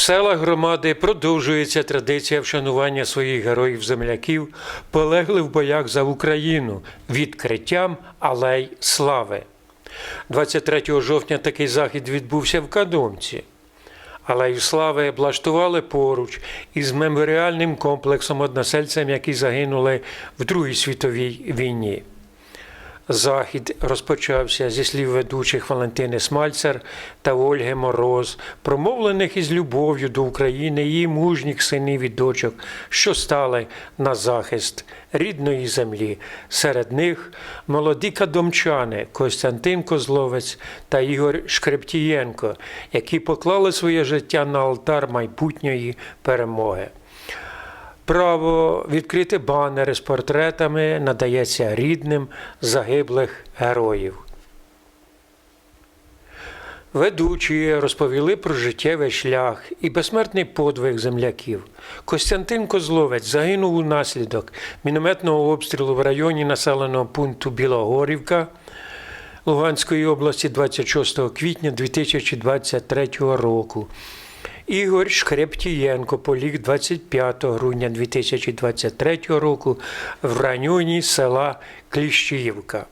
селах громади продовжується традиція вшанування своїх героїв-земляків, полегли в боях за Україну відкриттям алей слави. 23 жовтня такий захід відбувся в Кадомці. Алею слави облаштували поруч із меморіальним комплексом односельцям, які загинули в Другій світовій війні. Захід розпочався зі слів ведучих Валентини Смальцер та Ольги Мороз, промовлених із любов'ю до України її мужніх синів і дочок, що стали на захист рідної землі. Серед них молоді кадомчани Костянтин Козловець та Ігор Шкрептієнко, які поклали своє життя на алтар майбутньої перемоги. Право відкрити банери з портретами надається рідним загиблих героїв. Ведучі розповіли про життєвий шлях і безсмертний подвиг земляків. Костянтин Козловець загинув унаслідок мінометного обстрілу в районі населеного пункту Білогорівка Луганської області 26 квітня 2023 року. Ігор Шкрептієнко поліг 25 грудня 2023 року в районі села Кліщіївка.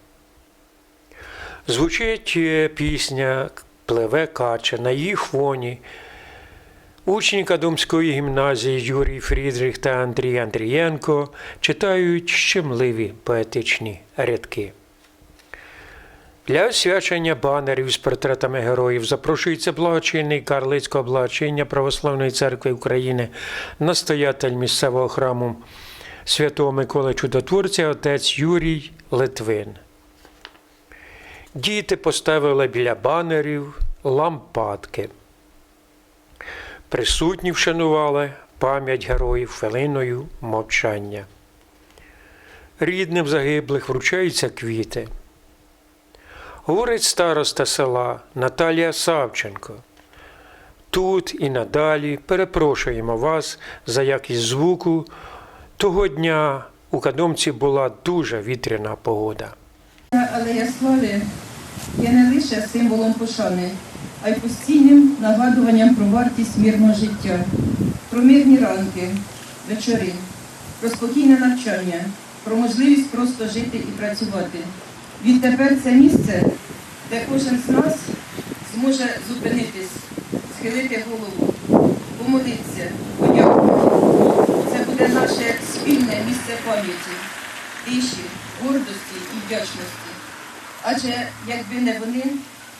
Звучить е, пісня Пливе кача на її фоні. Учні Кадумської гімназії Юрій Фрідрих та Андрій Андрієнко читають щемливі поетичні рядки. Для освячення банерів з портретами героїв запрошується благочинний карлицького благочиння Православної церкви України, настоятель місцевого храму Святого Миколи Чудотворця, отець Юрій Литвин. Діти поставили біля банерів лампадки. Присутні вшанували пам'ять героїв хвилиною мовчання. Рідним загиблих вручаються квіти. Говорить староста села Наталія Савченко. Тут і надалі перепрошуємо вас за якість звуку. Того дня у Кадомці була дуже вітряна погода. Алея слави є не лише символом пошани, а й постійним нагадуванням про вартість мирного життя, про мирні ранки, вечори, про спокійне навчання, про можливість просто жити і працювати. Відтепер це місце, де кожен з нас зможе зупинитись, схилити голову, помолитися, подякувати. Це буде наше спільне місце пам'яті, тиші, гордості і вдячності. Адже якби не вони,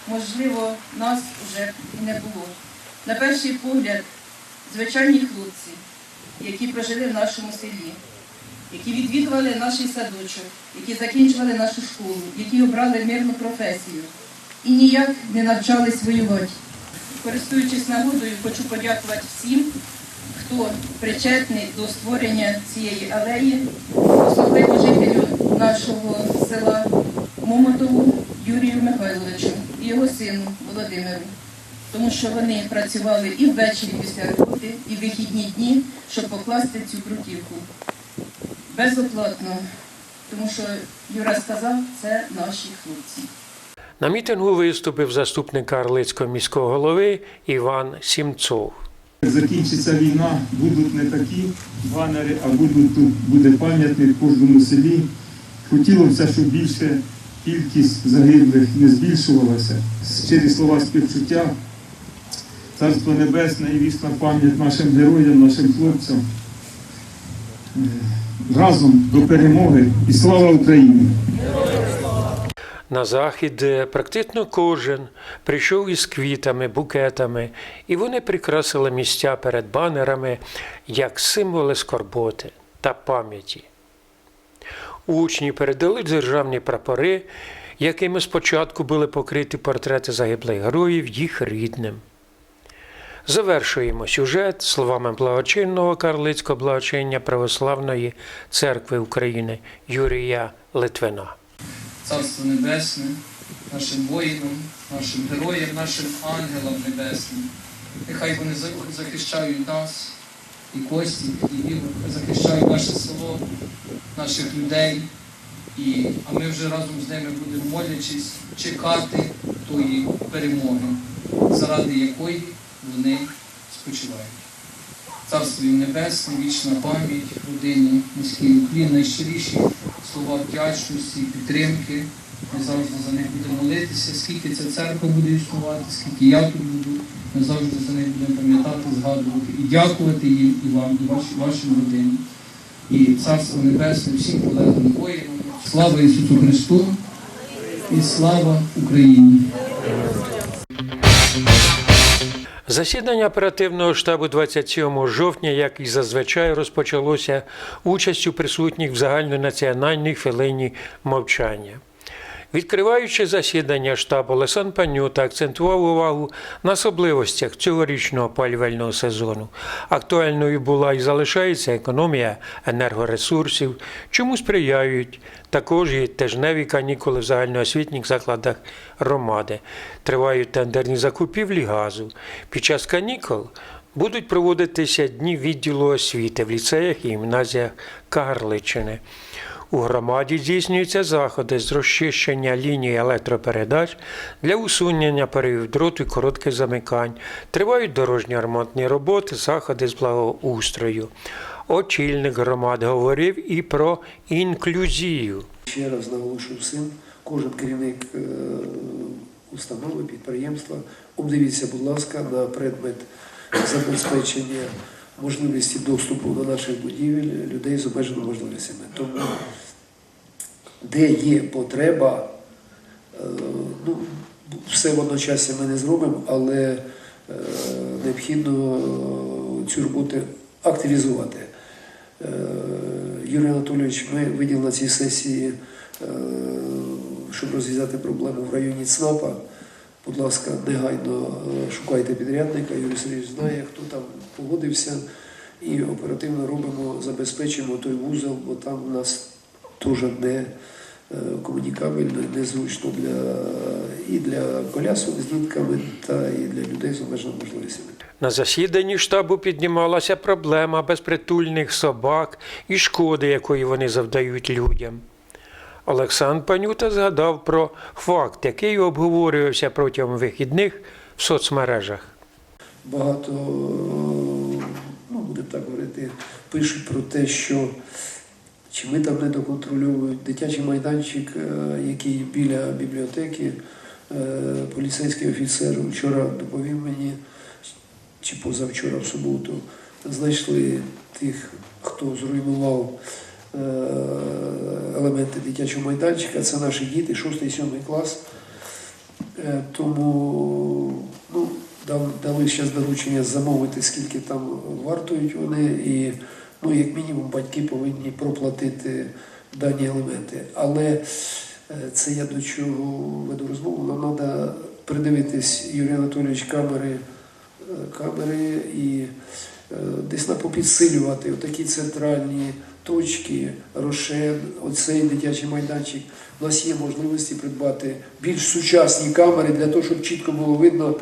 можливо, нас уже і не було. На перший погляд, звичайні хлопці, які прожили в нашому селі, які відвідували наш садочок, які закінчували нашу школу, які обрали мирну професію і ніяк не навчались воювати. Користуючись нагодою, хочу подякувати всім, хто причетний до створення цієї алеї, особливо жителю нашого села Момотову Юрію Михайловичу і його сину Володимиру. Тому що вони працювали і ввечері після роботи, і в вихідні дні, щоб покласти цю крутівку. Безоплатно, тому що Юра сказав, це наші хлопці. На мітингу виступив заступник Карлицького міського голови Іван Сімцов. Закінчиться війна, будуть не такі банери, а будуть тут буде пам'ятник в кожному селі. Хотілося, щоб більше кількість загиблих не збільшувалася. Щирі слова співчуття, Царство Небесне і вічна пам'ять нашим героям, нашим хлопцям. Разом до перемоги і слава Україні! На захід практично кожен прийшов із квітами, букетами, і вони прикрасили місця перед банерами як символи скорботи та пам'яті. Учні передали державні прапори, якими спочатку були покриті портрети загиблих героїв їх рідним. Завершуємо сюжет словами благочинного карлицького благочиння Православної церкви України Юрія Литвина. Царство Небесне, нашим воїнам, нашим героям, нашим ангелам небесним. Нехай вони захищають нас, і Кості, і Ігор, захищають наше село, наших людей. І, а ми вже разом з ними будемо молячись, чекати тої перемоги, заради якої вони спочивають. Царство небесне, вічна пам'ять родині, низький уклін, найщиріші слова вдячності, підтримки. Ми завжди за них будемо молитися, скільки ця церква буде існувати, скільки я тут буду. Ми завжди за них будемо пам'ятати, згадувати і дякувати їм і вам, і вашій, вашим родинам. І царство небесне всім полеглим воїнам. Слава Ісусу Христу і слава Україні! Засідання оперативного штабу 27 жовтня, як і зазвичай, розпочалося участю присутніх в загальнонаціональній хвилині мовчання. Відкриваючи засідання штабу, Олександр Панюта акцентував увагу на особливостях цьогорічного опалювального сезону. Актуальною була і залишається економія енергоресурсів, чому сприяють також і тижневі канікули в загальноосвітніх закладах громади. Тривають тендерні закупівлі газу. Під час канікул будуть проводитися дні відділу освіти в ліцеях і гімназіях Кагарличини. У громаді здійснюються заходи з розчищення ліній електропередач для усунення переїв дроту і коротких замикань. Тривають дорожні ремонтні роботи, заходи з благоустрою. Очільник громад говорив і про інклюзію. Ще раз наголошую всім, кожен керівник е, установи, підприємства, обдивіться, будь ласка, на предмет забезпечення можливості доступу до наших будівель людей з обмеженими можливостями. Тому, де є потреба, е, ну, все водночас ми не зробимо, але е, необхідно е, цю роботу активізувати. Юрій Анатолійович, ми виділили на цій сесії, щоб розв'язати проблему в районі ЦНАПа. Будь ласка, негайно е, шукайте підрядника. Юрій Сергійович знає, хто там погодився, і оперативно робимо, забезпечимо той вузол, бо там у нас теж не е, комунікабельно, незручно для, і для колясок з дітками, та і для людей з обмеженими можливостями. На засіданні штабу піднімалася проблема безпритульних собак і шкоди, якої вони завдають людям. Олександр Панюта згадав про факт, який обговорювався протягом вихідних в соцмережах. багато, ну будемо так говорити, пишуть про те, що чи ми там не доконтрольовують дитячий майданчик, е, який біля бібліотеки, е, поліцейський офіцер вчора доповів мені, чи позавчора в суботу, знайшли тих, хто зруйнував елементи дитячого майданчика. Це наші діти, 6-7 клас. Е, Тому ну, дали зараз доручення замовити, скільки там вартують вони, і ну, як мінімум батьки повинні проплатити дані елементи. Але е, це я до чого веду розмову. Нам треба придивитись, Юрій Анатолійович, камери, е, камери і е, десь на попідсилювати такі центральні точки, рошен, оцей дитячий майданчик. У нас є можливості придбати більш сучасні камери для того, щоб чітко було видно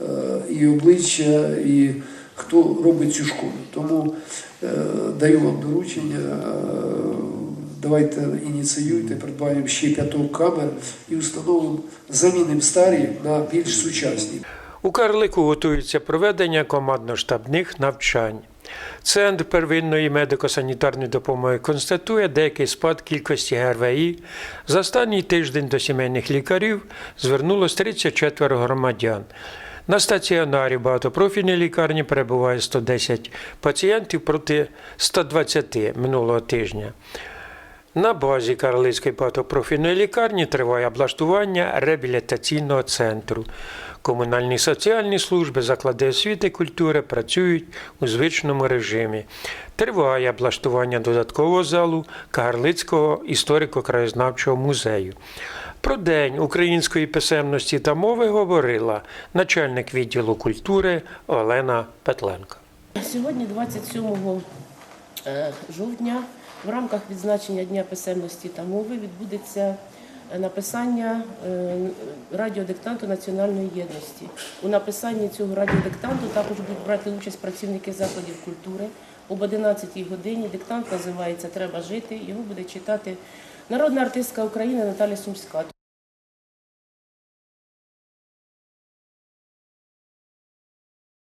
е, і обличчя, і хто робить цю шкоду. Тому е, даю вам доручення. е, Давайте ініціюйте, придбаємо ще п'яток камер і встановимо, замінимо старі на більш сучасні. У Карлику готується проведення командно-штабних навчань. Центр первинної медико-санітарної допомоги констатує деякий спад кількості ГРВІ. За останній тиждень до сімейних лікарів звернулось 34 громадян. На стаціонарі багатопрофільній лікарні перебуває 110 пацієнтів проти 120 минулого тижня. На базі Карлицької багатопрофільної лікарні триває облаштування реабілітаційного центру. Комунальні соціальні служби, заклади освіти культури працюють у звичному режимі. Триває облаштування додаткового залу Кагарлицького історико-краєзнавчого музею. Про День української писемності та мови говорила начальник відділу культури Олена Петленко. Сьогодні, 27 е, жовтня, в рамках відзначення Дня писемності та мови відбудеться написання е, радіодиктанту національної єдності. У написанні цього радіодиктанту також будуть брати участь працівники закладів культури. Об 11 годині диктант називається Треба жити. Його буде читати народна артистка України Наталя Сумська.